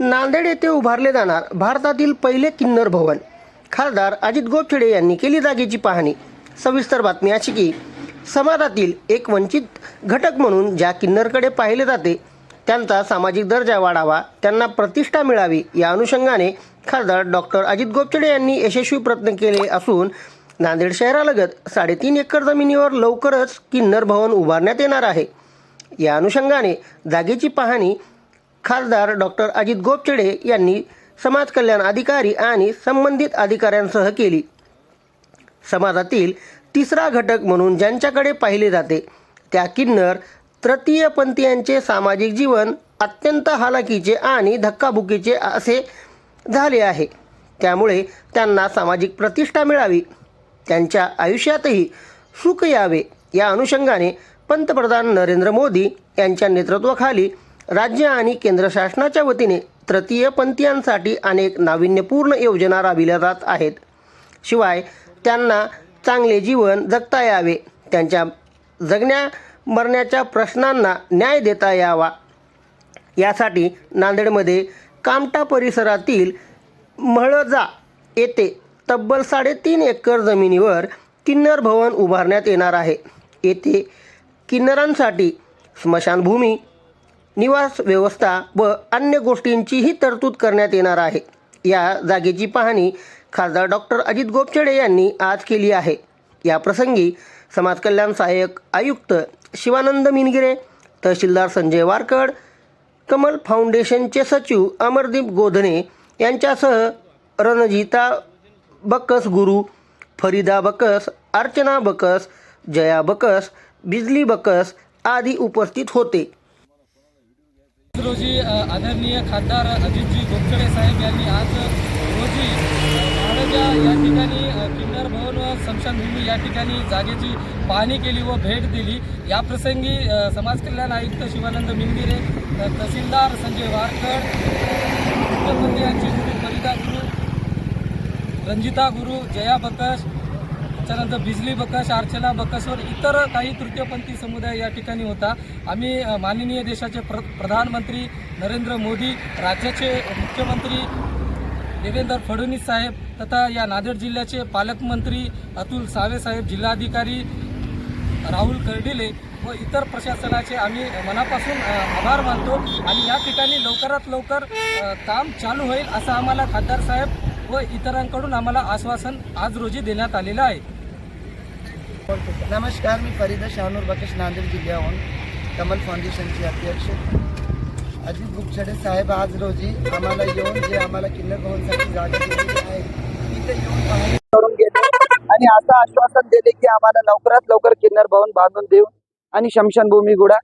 नांदेड येथे उभारले जाणार भारतातील पहिले किन्नर भवन. खासदार अजित गोपछडे यांनी केली जागेची पाहणी. सविस्तर बातमी अशी की समाजातील एक वंचित घटक म्हणून ज्या किन्नरकडे पाहिले जाते त्यांचा सामाजिक दर्जा वाढावा त्यांना प्रतिष्ठा मिळावी या अनुषंगाने खासदार डॉक्टर अजित गोपछडे यांनी यशस्वी प्रयत्न केले असून नांदेड शहरालगत साडेतीन एकर जमिनीवर लवकरच किन्नर भवन उभारण्यात येणार आहे. या अनुषंगाने जागेची पाहणी खासदार डॉक्टर अजित गोपचडे यांनी समाज कल्याण अधिकारी आणि संबंधित अधिकाऱ्यांसह केली. समाजातील तिसरा घटक म्हणून ज्यांच्याकडे पाहिले जाते त्या किन्नर तृतीयपंथीयांचे सामाजिक जीवन अत्यंत हालाकीचे आणि धक्काबुकीचे असे झाले आहे. त्यामुळे त्यांना सामाजिक प्रतिष्ठा मिळावी त्यांच्या आयुष्यातही सुख यावे या अनुषंगाने पंतप्रधान नरेंद्र मोदी यांच्या नेतृत्वाखाली राज्य आणि केंद्र शासनाच्या वतीने तृतीयपंथीयांसाठी अनेक नाविन्यपूर्ण योजना राबविल्या जात आहेत. शिवाय त्यांना चांगले जीवन जगता यावे त्यांच्या जगण्या मरण्याच्या प्रश्नांना न्याय देता यावा. यासाठी नांदेडमध्ये कामटा परिसरातील महळजा येथे तब्बल साडेतीन एकर जमिनीवर किन्नर भवन उभारण्यात येणार आहे. येथे किन्नरांसाठी स्मशानभूमी निवास व्यवस्था व अन्य गोष्टींचीही तरतूद करण्यात येणार आहे. या जागेची पाहणी खासदार डॉक्टर अजित गोपचडे यांनी आज केली आहे. या प्रसंगी समाज कल्याण सहाय्यक आयुक्त शिवानंद मिनगिरे तहसीलदार संजय वारकड कमल फाउंडेशनचे सचिव अमरदीप गोधने यांच्यासह रणजिता बकस गुरु फरीदा बकस अर्चना बकस जया बकस बिजली बकस आदी उपस्थित होते. रोजी आदरणीय खासदार अजितजी गोपचडे साहेब यांनी आज रोजी महाराजा या ठिकाणी किन्नर भवन व स्मशानभूमी या ठिकाणी जागेची पाहणी केली व भेट दिली. या प्रसंगी समाज कल्याण आयुक्त शिवानंद मिंदिरे तहसीलदार संजय वारकर मुख्यमंत्री यांची गुरु फरिदा गुरु रंजिता गुरु जया बकश त्याच्यानंतर बिजली बकस अर्चना बकसवर इतर काही तृतीयपंथी समुदाय या ठिकाणी होता. आम्ही माननीय देशाचे प्र प्रधानमंत्री नरेंद्र मोदी राज्याचे मुख्यमंत्री देवेंद्र फडणवीस साहेब तथा या नांदेड जिल्ह्याचे पालकमंत्री अतुल सावे साहेब जिल्हाधिकारी राहुल कर्डिले व इतर प्रशासनाचे आम्ही मनापासून आभार मानतो आणि या ठिकाणी लवकरात लवकर काम चालू होईल असं आम्हाला खासदार साहेब व इतरांकडून आम्हाला आश्वासन आज रोजी देण्यात आलेलं आहे. नमस्कार मी फरीदा शाहनूर बकेश नांदेड जिल्ह्याहून कमल फाउंडेशनचे अध्यक्ष. अजित गुपछडे साहेब आज रोजी आम्हाला येऊन जे आम्हाला किल्ले भवनसाठी जागा दिलेली आहे तिथे येऊन पाहणी करून गेले आणि असं आश्वासन दिले की आम्हाला लवकरात लवकर किन्नर भवन बांधून देऊ आणि शमशानभूमी गुडा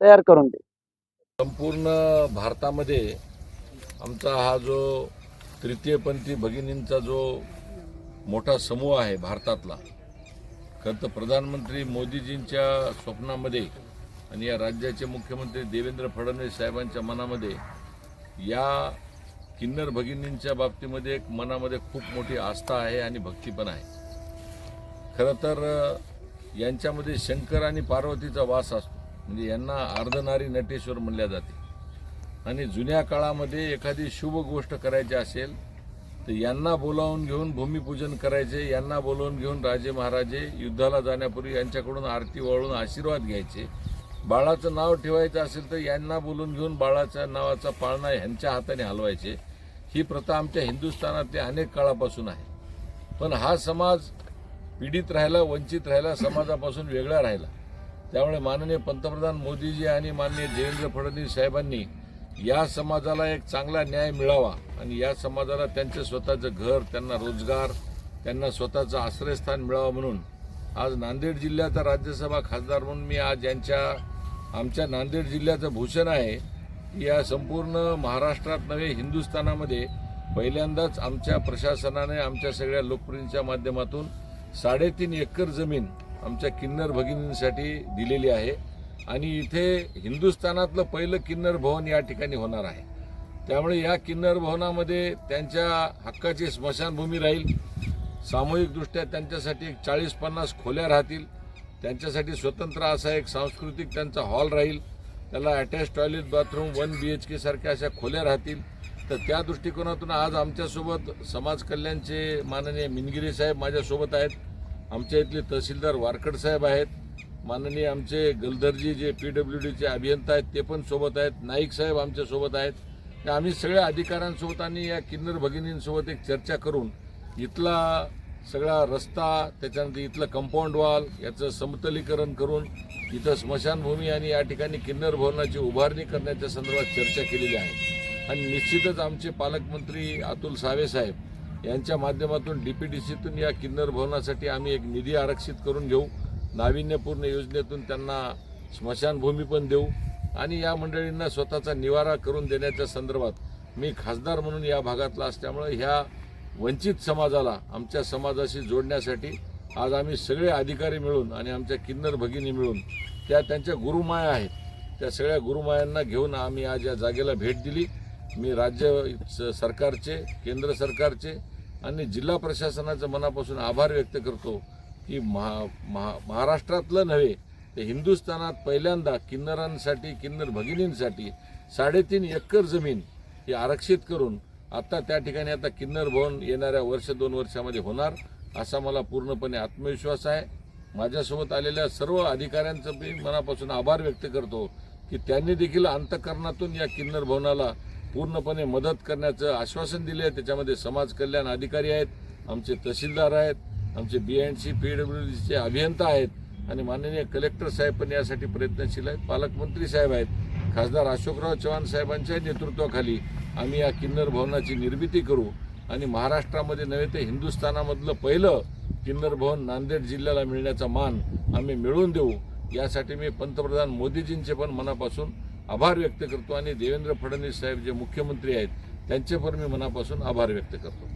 तयार करून देऊ. संपूर्ण भारतामध्ये आमचा हा जो तृतीयपंथी भगिनींचा जो मोठा समूह आहे भारतातला खरं तर प्रधानमंत्री मोदीजींच्या स्वप्नामध्ये आणि या राज्याचे मुख्यमंत्री देवेंद्र फडणवीस साहेबांच्या मनामध्ये या किन्नर भगिनींच्या बाबतीमध्ये एक मनामध्ये खूप मोठी आस्था आहे आणि भक्ती पण आहे. खरं तर यांच्यामध्ये शंकर आणि पार्वतीचा वास असतो. म्हणजे यांना अर्धनारी नटेश्वर म्हणल्या जाते. आणि जुन्या काळामध्ये एखादी शुभ गोष्ट करायची असेल तर यांना बोलावून घेऊन भूमिपूजन करायचे यांना बोलावून घेऊन राजे महाराजे युद्धाला जाण्यापूर्वी यांच्याकडून आरती वळून आशीर्वाद घ्यायचे. बाळाचं नाव ठेवायचं असेल तर यांना बोलून घेऊन बाळाच्या नावाचा पाळणा ह्यांच्या हाताने हलवायचे. ही प्रथा आमच्या हिंदुस्थानातल्या अनेक काळापासून आहे. पण हा समाज पीडित राहिला वंचित राहिला समाजापासून वेगळा राहिला. त्यामुळे माननीय पंतप्रधान मोदीजी आणि माननीय देवेंद्र फडणवीस साहेबांनी या समाजाला एक चांगला न्याय मिळावा आणि या समाजाला त्यांचं स्वतःचं घर त्यांना रोजगार त्यांना स्वतःचं आश्रयस्थान मिळावं म्हणून. आज नांदेड जिल्ह्याचा राज्यसभा खासदार म्हणून मी आज यांच्या आमच्या नांदेड जिल्ह्याचं भूषण आहे. या संपूर्ण महाराष्ट्रात नव्हे हिंदुस्थानामध्ये पहिल्यांदाच आमच्या प्रशासनाने आमच्या सगळ्या लोकप्रियांच्या माध्यमातून साडेतीन एकर जमीन आमच्या किन्नर भगिनींसाठी दिलेली आहे. आणि इथे हिंदुस्थानातलं पहिलं किन्नर भवन या ठिकाणी होणार आहे. त्यामुळे या किन्नर भवनामध्ये त्यांच्या हक्काची स्मशानभूमी राहील. सामूहिकदृष्ट्या त्यांच्यासाठी एक चाळीस पन्नास खोल्या राहतील. त्यांच्यासाठी स्वतंत्र असा एक सांस्कृतिक त्यांचा हॉल राहील. त्याला attach toilet bathroom one B H K सारख्या अशा खोल्या राहतील. तर त्या दृष्टिकोनातून आज आमच्यासोबत समाज कल्याणचे माननीय मिनगिरी साहेब माझ्यासोबत आहेत. आमच्या इथले तहसीलदार वारकड साहेब आहेत. माननीय आमचे गलदर्जी जे पी डब्ल्यू डीचे अभियंता आहेत ते पण सोबत आहेत. नाईक साहेब आमच्यासोबत आहेत. आम्ही सगळ्या अधिकाऱ्यांसोबत आणि या किन्नर भगिनींसोबत एक चर्चा करून इथला सगळा रस्ता त्याच्यानंतर इथलं कंपाऊंड वॉल याचं समतलीकरण करून इथं स्मशानभूमी आणि या ठिकाणी किन्नर भवनाची उभारणी करण्याच्या संदर्भात चर्चा केलेली आहे. आणि निश्चितच आमचे पालकमंत्री अतुल सावे साहेब यांच्या माध्यमातून डी पी डी सीतून या किन्नर भवनासाठी आम्ही एक निधी आरक्षित करून घेऊ. नाविन्यपूर्ण योजनेतून त्यांना स्मशानभूमी पण देऊ आणि या मंडळींना स्वतःचा निवारा करून देण्याच्या संदर्भात मी खासदार म्हणून या भागातला असल्यामुळे ह्या वंचित समाजाला आमच्या समाजाशी जोडण्यासाठी आज आम्ही सगळे अधिकारी मिळून आणि आमच्या किन्नर भगिनी मिळून त्या त्यांच्या गुरुमाया आहेत त्या सगळ्या गुरुमायांना घेऊन आम्ही आज या जागेला भेट दिली. मी राज्य स- सरकारचे केंद्र सरकारचे आणि जिल्हा प्रशासनाचं मनापासून आभार व्यक्त करतो. की महा महा महाराष्ट्रातलं नव्हे तर हिंदुस्थानात पहिल्यांदा किन्नरांसाठी किन्नर भगिनींसाठी साडेतीन एकर जमीन ही आरक्षित करून आता त्या ठिकाणी आता किन्नर भवन येणाऱ्या वर्ष दोन वर्षामध्ये होणार असा मला पूर्णपणे आत्मविश्वास आहे. माझ्यासोबत आलेल्या सर्व अधिकाऱ्यांचं मी मनापासून आभार व्यक्त करतो की त्यांनी देखील अंतकरणातून या किन्नर भवनाला पूर्णपणे मदत करण्याचं आश्वासन दिले आहे त्याच्यामध्ये समाज कल्याण अधिकारी आहेत आमचे तहसीलदार आहेत आमचे B N C P W डीचे अभियंता आहेत आणि माननीय कलेक्टर साहेब पण यासाठी प्रयत्नशील आहेत. पालकमंत्री साहेब आहेत. खासदार अशोकराव चव्हाण साहेबांच्या नेतृत्वाखाली आम्ही या किन्नर भवनाची निर्मिती करू. आणि महाराष्ट्रामध्ये नव्हे ते हिंदुस्थानामधलं पहिलं किन्नर भवन नांदेड जिल्ह्याला मिळण्याचा मान आम्ही मिळवून देऊ. यासाठी मी पंतप्रधान मोदीजींचे पण मनापासून आभार व्यक्त करतो आणि देवेंद्र फडणवीस साहेब जे मुख्यमंत्री आहेत त्यांचे पण मी मनापासून आभार व्यक्त करतो.